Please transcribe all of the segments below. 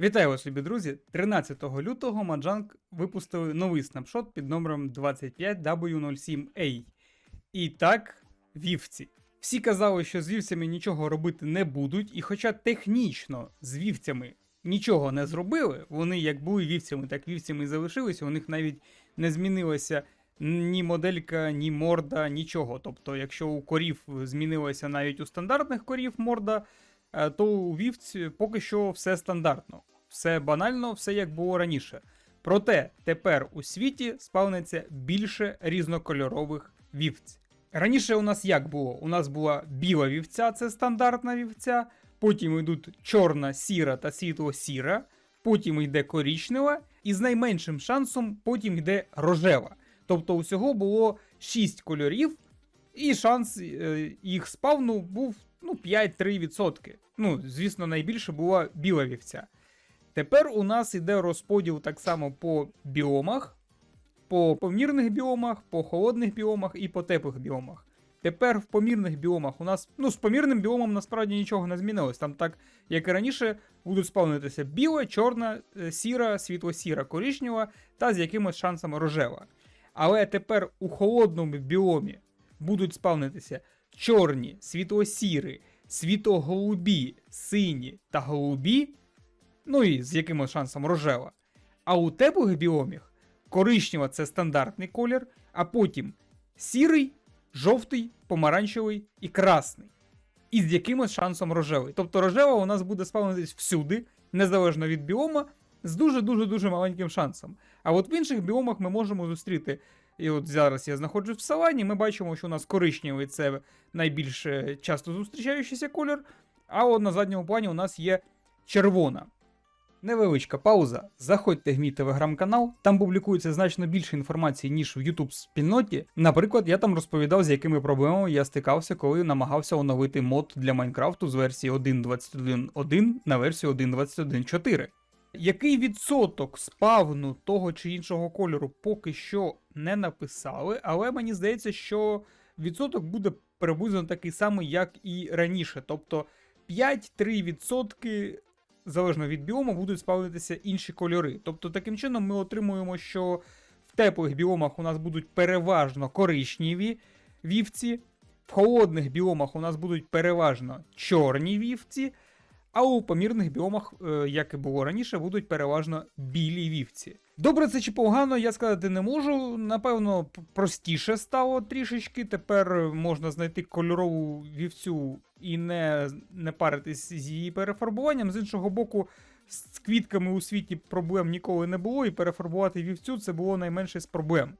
Вітаю вас, любі друзі! 13 лютого Маджанк випустили новий снапшот під номером 25W07A. І так, вівці. Всі казали, що з вівцями нічого робити не будуть, і хоча технічно з вівцями нічого не зробили, вони як були вівцями, так вівцями і залишилися, у них навіть не змінилася ні моделька, ні морда, нічого. Тобто, якщо у корів змінилася навіть у стандартних корів морда, то у вівць поки що все стандартно. Все банально, все як було раніше. Проте тепер у світі спавниться більше різнокольорових вівць. Раніше у нас як було? У нас була біла вівця, це стандартна вівця, потім йдуть чорна, сіра та світло-сіра, потім йде корічнева, і з найменшим шансом потім йде рожева. Тобто усього було 6 кольорів, і шанс е, їх спавну був ну, 5-3%. Ну, звісно, найбільше була біла вівця. Тепер у нас іде розподіл так само по біомах, по помірних біомах, по холодних біомах і по теплих біомах. Тепер в помірних біомах у нас, ну, з помірним біомом насправді нічого не змінилось. Там так, як і раніше, будуть спавнитися біла, чорна, е, сіра, світло-сіра, коричнева та з якимось шансами рожева. Але тепер у холодному біомі будуть спавнитися чорні, світло-сірі, світло-голубі, сині та голубі, ну і з якимось шансом рожева. А у теплих біомах коричнева це стандартний колір, а потім сірий, жовтий, помаранчевий і красний. І з якимось шансом рожевий. Тобто рожева у нас буде спавнитись всюди, незалежно від біома, з дуже-дуже дуже маленьким шансом. А от в інших біомах ми можемо зустріти. І от зараз я знаходжусь в савані, ми бачимо, що у нас коричневий це найбільш часто зустрічаючийся колір, а от на задньому плані у нас є червона. Невеличка пауза. Заходьте в мій телеграм-канал, там публікується значно більше інформації, ніж в YouTube спільноті. Наприклад, я там розповідав, з якими проблемами я стикався, коли намагався оновити мод для Майнкрафту з версії 1.21.1 на версію 1.21.4. Який відсоток спавну того чи іншого кольору поки що не написали, але мені здається, що відсоток буде приблизно такий самий, як і раніше. Тобто 5-3% залежно від біому, будуть спавнитися інші кольори. Тобто, таким чином ми отримуємо, що в теплих біомах у нас будуть переважно коричневі вівці, в холодних біомах у нас будуть переважно чорні вівці, а у помірних біомах, е, як і було раніше, будуть переважно білі вівці. Добре, це чи погано, я сказати не можу. Напевно, простіше стало трішечки. Тепер можна знайти кольорову вівцю і не, не паритись з її перефарбуванням. З іншого боку, з квітками у світі проблем ніколи не було, і перефарбувати вівцю це було найменше з проблем.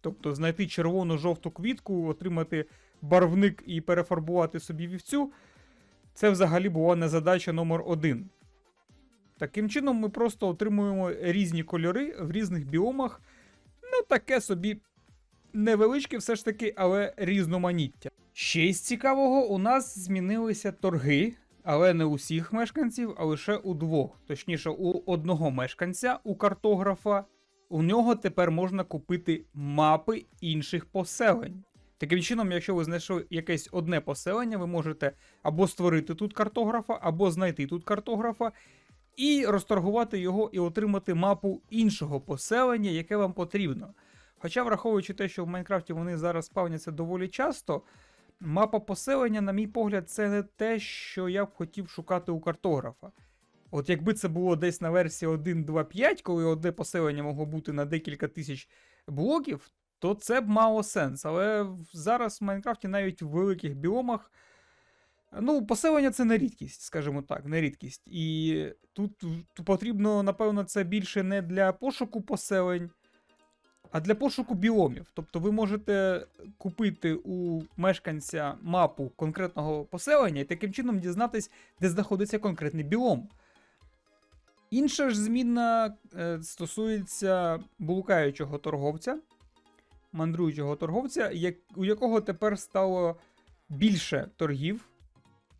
Тобто знайти червону-жовту квітку, отримати барвник і перефарбувати собі вівцю. Це взагалі була не задача номер один. Таким чином, ми просто отримуємо різні кольори в різних біомах. Ну, таке собі невеличке, все ж таки, але різноманіття. Ще із цікавого, у нас змінилися торги, але не у всіх мешканців, а лише у двох. Точніше, у одного мешканця, у картографа. У нього тепер можна купити мапи інших поселень. Таким чином, якщо ви знайшли якесь одне поселення, ви можете або створити тут картографа, або знайти тут картографа, і розторгувати його і отримати мапу іншого поселення, яке вам потрібно. Хоча, враховуючи те, що в Майнкрафті вони зараз спавняться доволі часто, мапа поселення, на мій погляд, це не те, що я б хотів шукати у картографа. От якби це було десь на версії 1.2.5, коли одне поселення могло бути на декілька тисяч блоків, то це б мало сенс. Але зараз в Майнкрафті навіть в великих біомах. Ну, поселення це не рідкість, скажімо так, не рідкість. І тут потрібно, напевно, це більше не для пошуку поселень, а для пошуку біомів. Тобто ви можете купити у мешканця мапу конкретного поселення і таким чином дізнатись, де знаходиться конкретний біом. Інша ж зміна е, стосується блукаючого торговця, мандруючого торговця, як, у якого тепер стало більше торгів,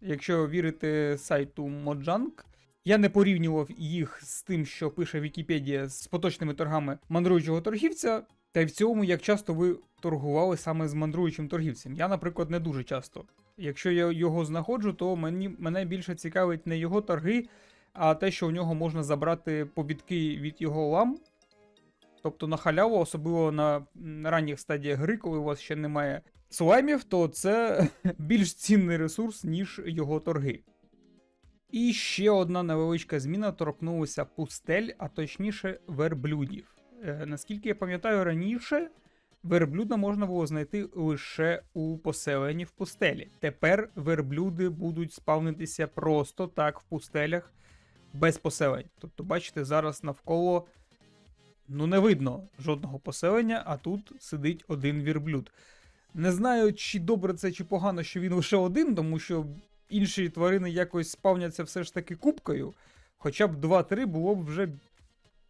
якщо вірити сайту Mojang. Я не порівнював їх з тим, що пише Вікіпедія з поточними торгами мандруючого торгівця. Та й в цілому, як часто ви торгували саме з мандруючим торгівцем. Я, наприклад, не дуже часто. Якщо я його знаходжу, то мені, мене більше цікавить не його торги, а те, що у нього можна забрати побітки від його лам. Тобто на халяву, особливо на ранніх стадіях гри, коли у вас ще немає слаймів, то це більш цінний ресурс, ніж його торги. І ще одна невеличка зміна торкнулася пустель, а точніше верблюдів. Е, наскільки я пам'ятаю раніше, верблюда можна було знайти лише у поселенні в пустелі. Тепер верблюди будуть спавнитися просто так в пустелях без поселень. Тобто, бачите, зараз навколо ну не видно жодного поселення, а тут сидить один вірблюд. Не знаю, чи добре це, чи погано, що він лише один, тому що інші тварини якось спавняться все ж таки кубкою. Хоча б 2-3 було б вже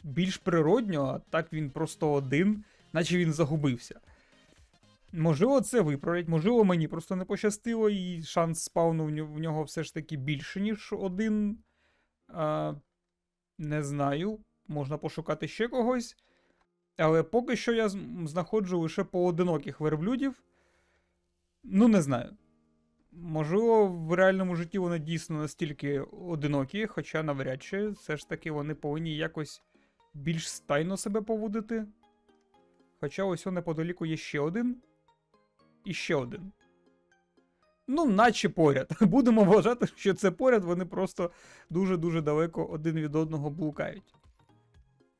більш природньо, а так він просто один, наче він загубився. Можливо, це виправлять, можливо, мені просто не пощастило, і шанс спавну в нього, все ж таки більше, ніж один. А, не знаю, можна пошукати ще когось. Але поки що я знаходжу лише поодиноких верблюдів. Ну, не знаю. Можливо, в реальному житті вони дійсно настільки одинокі, хоча навряд чи все ж таки вони повинні якось більш стайно себе поводити. Хоча ось неподаліку є ще один. І ще один. Ну, наче поряд. Будемо вважати, що це поряд, вони просто дуже-дуже далеко один від одного блукають.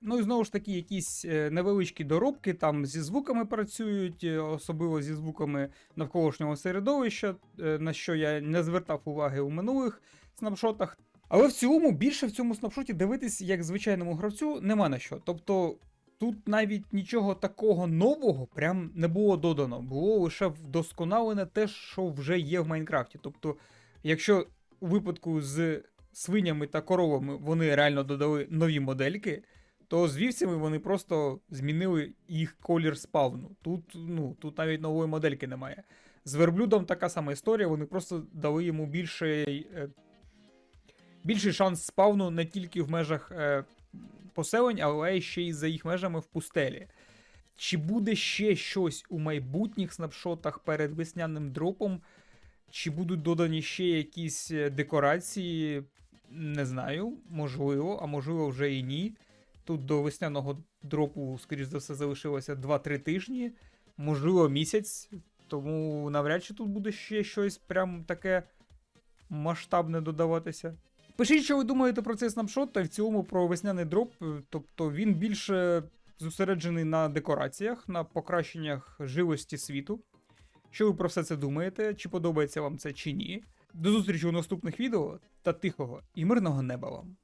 Ну і знову ж таки, якісь е, невеличкі доробки там зі звуками працюють, е, особливо зі звуками навколишнього середовища, е, на що я не звертав уваги у минулих снапшотах. Але в цілому більше в цьому снапшоті дивитись, як звичайному гравцю, нема на що. Тобто тут навіть нічого такого нового прям не було додано. Було лише вдосконалене те, що вже є в Майнкрафті. Тобто, якщо у випадку з свинями та коровами вони реально додали нові модельки, то з вівцями вони просто змінили їх колір спавну. Тут, ну, тут навіть нової модельки немає. З верблюдом така сама історія, вони просто дали йому більший, е, більший шанс спавну не тільки в межах е, поселень, але ще й за їх межами в пустелі. Чи буде ще щось у майбутніх снапшотах перед весняним дропом? Чи будуть додані ще якісь е, декорації? Не знаю, можливо, а можливо вже і ні. Тут до весняного дропу, скоріш за все, залишилося 2-3 тижні, можливо, місяць. Тому навряд чи тут буде ще щось прям таке масштабне додаватися. Пишіть, що ви думаєте про цей снапшот, та в цілому про весняний дроп. Тобто він більше зосереджений на декораціях, на покращеннях живості світу. Що ви про все це думаєте? Чи подобається вам це чи ні? До зустрічі у наступних відео та тихого і мирного неба вам!